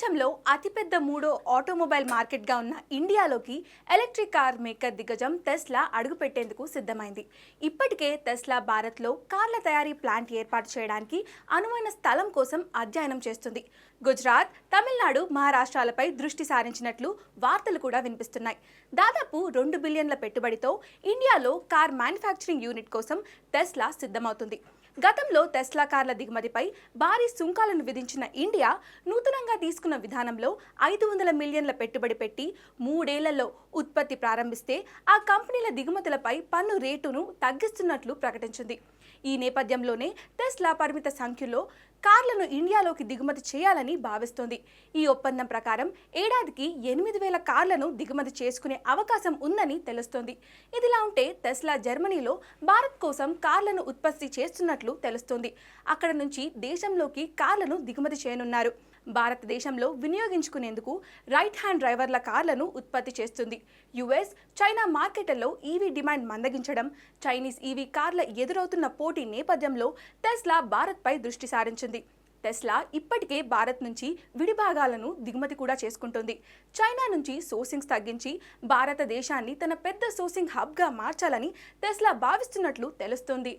ప్రపంచంలో అతిపెద్ద మూడో ఆటోమొబైల్ మార్కెట్గా ఉన్న ఇండియాలోకి ఎలక్ట్రిక్ కార్ మేకర్ దిగ్గజం టెస్లా అడుగుపెట్టేందుకు సిద్ధమైంది. ఇప్పటికే టెస్లా భారత్లో కార్ల తయారీ ప్లాంట్ ఏర్పాటు చేయడానికి అనువైన స్థలం కోసం అధ్యయనం చేస్తుంది. గుజరాత్ తమిళనాడు మహారాష్ట్రాలపై దృష్టి సారించినట్లు వార్తలు కూడా వినిపిస్తున్నాయి. దాదాపు రెండు బిలియన్ల పెట్టుబడితో ఇండియాలో కార్ మ్యానుఫ్యాక్చరింగ్ యూనిట్ కోసం టెస్లా సిద్ధమవుతుంది. గతంలో టెస్లా కార్ల దిగుమతిపై భారీ సుంకాలను విధించిన ఇండియా నూతన లక్ష్యంగా తీసుకున్న విధానంలో ఐదు వందల మిలియన్ల పెట్టుబడి పెట్టి మూడేళ్ళలో ఉత్పత్తి ప్రారంభిస్తే ఆ కంపెనీల దిగుమతులపై పన్ను రేటును తగ్గిస్తున్నట్లు ప్రకటించింది. ఈ నేపథ్యంలోనే టెస్లా పరిమిత సంఖ్యలో కార్లను ఇండియాలోకి దిగుమతి చేయాలని భావిస్తోంది. ఈ ఒప్పందం ప్రకారం ఏడాదికి ఎనిమిది వేల కార్లను దిగుమతి చేసుకునే అవకాశం ఉందని తెలుస్తోంది. ఇదిలా ఉంటే టెస్లా జర్మనీలో భారత్ కోసం కార్లను ఉత్పత్తి చేస్తున్నట్లు తెలుస్తోంది. అక్కడ నుంచి దేశంలోకి కార్లను దిగుమతి చేయనున్నారు. భారతదేశంలో వినియోగించుకునేందుకు రైట్ హ్యాండ్ డ్రైవర్ల కార్లను ఉత్పత్తి చేస్తుంది. యుఎస్ చైనా మార్కెట్లలో ఈవీ డిమాండ్ మందగించడం చైనీస్ ఈవీ కార్ల ఎదురవుతున్న పోటీ నేపథ్యంలో టెస్లా భారత్పై దృష్టి సారించింది. టెస్లా ఇప్పటికే భారత్ నుంచి విడిభాగాలను దిగుమతి కూడా చేసుకుంటుంది. చైనా నుంచి సోర్సింగ్స్ తగ్గించి భారతదేశాన్ని తన పెద్ద సోర్సింగ్ హబ్గా మార్చాలని టెస్లా భావిస్తున్నట్లు తెలుస్తోంది.